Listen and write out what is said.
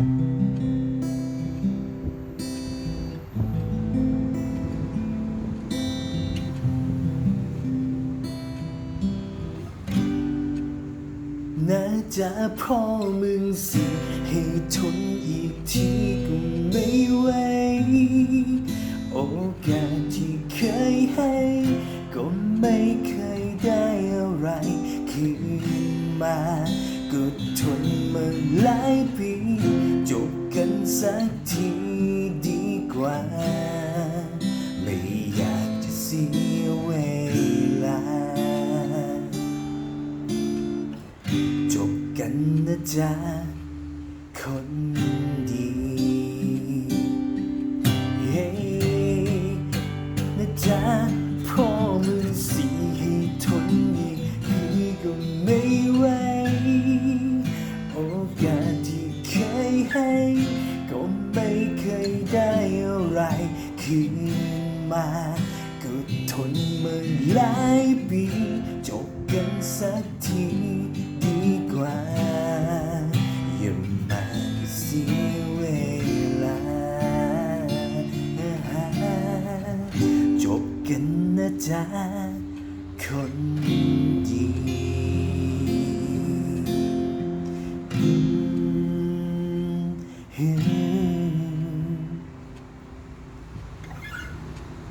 น่าจะเพ่อมึงสิให้ทนอีกทีก็ไม่ไหว โอกาสที่เคยให้ ก็ไม่เคยได้อะไรคืนมา ก็ทนมาหลายปี สักทีดีกว่า ไม่อยากจะเสียเวลา จบกันนะจ๊ะคนดีเฮ้นะจ๊ะพ่อมือสีให้ทนอีกทีก็ไม่ไหวโอกาสที่เคยให้ ไม่เคยได้อะไรคืนมาก็ทนมาหลายปี จบกันสักทีดีกว่า อย่ามาเสียเวลา จบกันนะจ๊ะคน